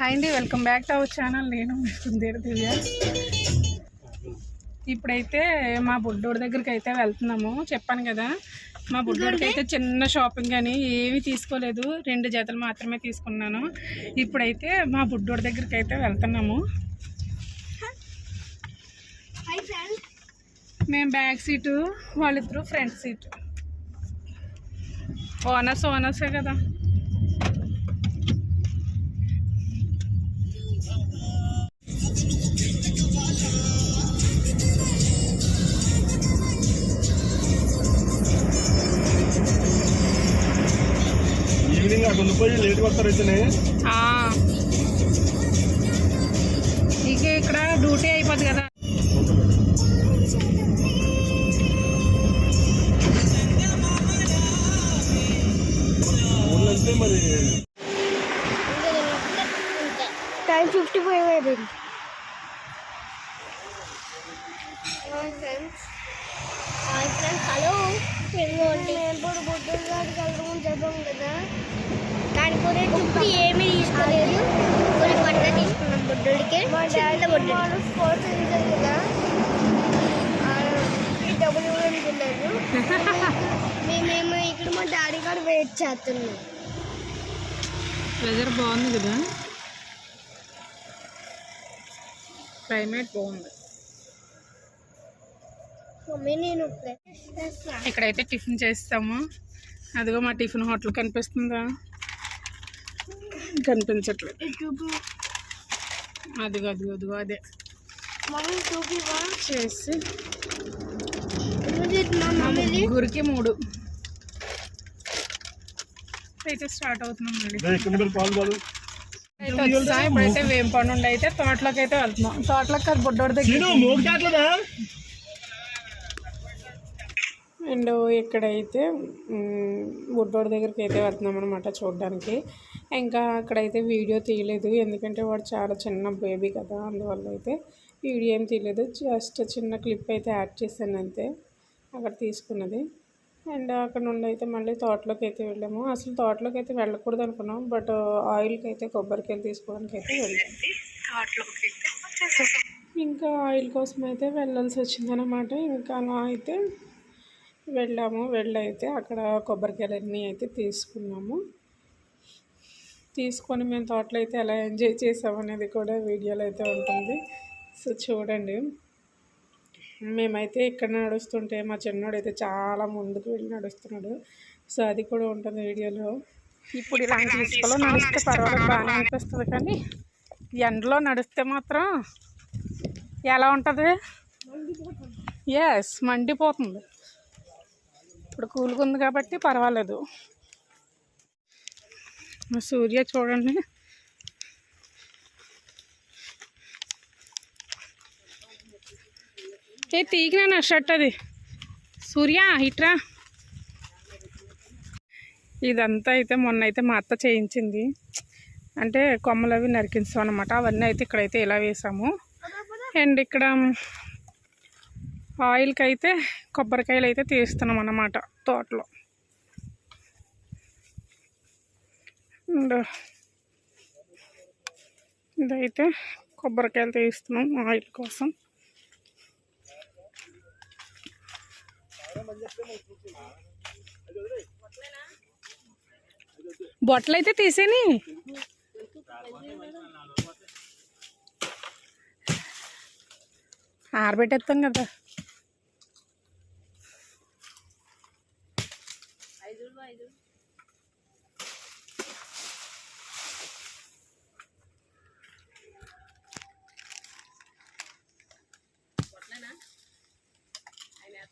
Hi అండి welcome back to our channel నేను మీ సుందీర్ దివ్య. ఇప్పుడైతే మా బుడ్డోడి దగ్గరికి అయితే వెళ్తున్నాము. చెప్పాను కదా మా బుడ్డోడికి అయితే చిన్న షాపింగ్ అని ఏమీ తీసుకోలేదు. రెండు జతలు మాత్రమే తీసుకున్నాను. ఇప్పుడైతే మా బుడ్డోడి దగ్గరికి అయితే వెళ్తున్నాము. మేము బ్యాక్ సీటు వాళ్ళిద్దరూ ఫ్రంట్ సీటు ఓనర్స్ ఓనర్సే కదా. ఉండిపోయి లేట్గా వస్తారైతేనే ఆ. ఇక ఇక్కడ డ్యూటీ అయిపోద్ది కదా. మరి టైం ఫిఫ్టీ ఫైవ్ అయిపోయింది. హాయ్ ఫ్రెండ్స్ హలో మేము ఇప్పుడు బుద్ధుడు గారికి వెళ్దామని చెప్పాం కదా. ఇప్పుడు ఏమీ తీసుకోలేదు. కొన్ని బట్టలు తీసుకున్నాం బుద్ధుడికి మా డాడీ బుద్ధుడు స్పోర్ట్స్ ఎంజాయ్ కదా. డబ్బులు ఇవ్వడానికి వెళ్ళారు మేమేమో ఇక్కడ మా డాడీ గారు వెయిట్ చేస్తున్నాం వెదర్ బాగుంది కదా? క్లైమేట్ బాగుంది. నేను ఇక్కడైతే టిఫిన్ చేస్తాము. అదిగో మా టిఫిన్ హోటల్ కనిపిస్తుందా? కనిపించట్లేదు. అదిగో అదిగో అదిగో అదే చేసి. ముగ్గురికి మూడు. అయితే స్టార్ట్ అవుతున్నాం అయితే వచ్చా ఇప్పుడైతే వేంపండు నుండి అయితే తోటలోకి అయితే వెళ్తున్నాం. తోటలోకి కాదు బుడ్డోడి దగ్గర అండ్ ఇక్కడైతే బుడ్డోడి దగ్గరికి అయితే వెళ్తున్నాం అనమాట చూడడానికి. ఇంకా అక్కడైతే వీడియో తీయలేదు. ఎందుకంటే వాడు చాలా చిన్న బేబీ కదా అందువల్ల అయితే వీడియో ఏం తీయలేదు. జస్ట్ చిన్న క్లిప్ అయితే యాడ్ చేశాను అంతే అక్కడ తీసుకున్నది. అండ్ అక్కడ నుండి అయితే మళ్ళీ తోటలోకి అయితే వెళ్ళాము. అసలు తోటలోకి అయితే వెళ్ళకూడదు అనుకున్నాం. బట్ ఆయిల్కి అయితే కొబ్బరికాయలు తీసుకోవడానికి అయితే వెళ్ళాము ఇంకా ఆయిల్ కోసం అయితే వెళ్ళాల్సి వచ్చిందనమాట ఇంకా అలా అయితే వెళ్ళాము. వెళ్ళైతే అక్కడ కొబ్బరికాయలన్నీ అయితే తీసుకున్నాము. తీసుకొని మేము తోటలో అయితే ఎలా ఎంజాయ్ చేసాము అనేది కూడా వీడియోలో అయితే ఉంటుంది. సో చూడండి. మేమైతే ఇక్కడ నడుస్తుంటే మా చిన్నోడు అయితే చాలా ముందుకు వెళ్ళి నడుస్తున్నాడు. సో అది కూడా ఉంటుంది వీడియోలో. ఇప్పుడు ఇలాంటి తీసుకోలో నడిస్తే పర్వాలేదు బాగానే అనిపిస్తుంది కానీ ఎండలో నడిస్తే మాత్రం ఎలా ఉంటుంది? ఎస్ మండిపోతుంది. ఇప్పుడు కూల్గా ఉంది కాబట్టి పర్వాలేదు. మా సూర్య చూడండి. ఏ తీగినా నా షర్ట్ అది? సూర్య ఇట్రా. ఇదంతా అయితే మొన్న అయితే మా అత్త చేయించింది. అంటే కొమ్మలు అవి నరికించాం అనమాట అవన్నీ అయితే ఇక్కడైతే ఇలా వేసాము. అండ్ ఇక్కడ ఆయిల్కి అయితే కొబ్బరికాయలు అయితే తీస్తున్నాం అన్నమాట తోటలో. ఇదైతే కొబ్బరికాయలు తీస్తున్నాం ఆయిల్ కోసం. బొట్టలు అయితే తీసేని? ఆరబెట్టేస్తాం కదా. ఐదు ఐదు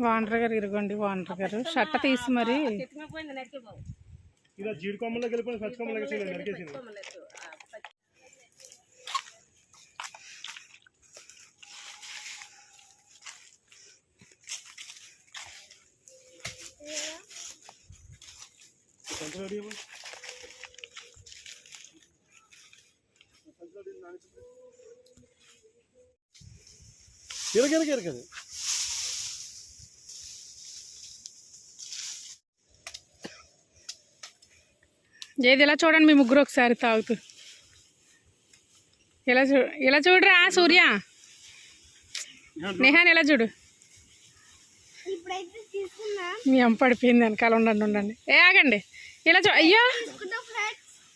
వాండర్ గారు ఇరగండి వాండర్ గారు. షట్ట తీసి మరి. ఇరగ ఇరగ. ఏది ఇలా చూడండి మీ ముగ్గురు ఒకసారి తాగుతూ. ఇలా చూ ఇలా చూడరా సూర్య? నేహాన్ ఇలా చూడు? మీ అమ్మ పడిపోయింది వెనకాల ఉండండి ఉండండి. ఏ ఆగండి. ఇలా చూ అయ్యో!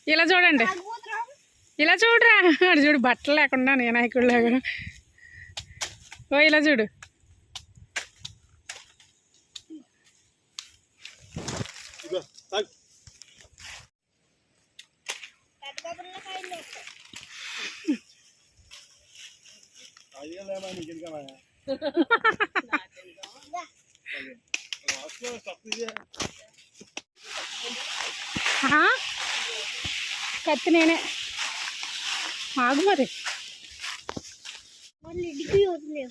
ఇలా చూడండి. ఇలా చూడరా. అటు చూడు బట్టలు లేకుండా నేను నాయకుడిలాగా ఓ ఇలా చూడు. కత్తి నేనే. ఆగు మరి. మళ్ళీ ఇడికి వదిలే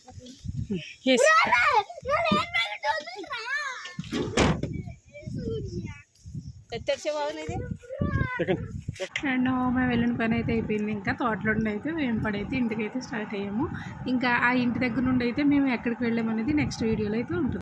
అండ్ మేము వెళ్ళిన పని అయితే అయిపోయింది. ఇంకా తోటలో నుండి అయితే మేము పడైతే ఇంటికి అయితే స్టార్ట్ అయ్యాము. ఇంకా ఆ ఇంటి దగ్గర నుండి అయితే మేము ఎక్కడికి వెళ్ళామనేది నెక్స్ట్ వీడియోలో అయితే ఉంటుంది.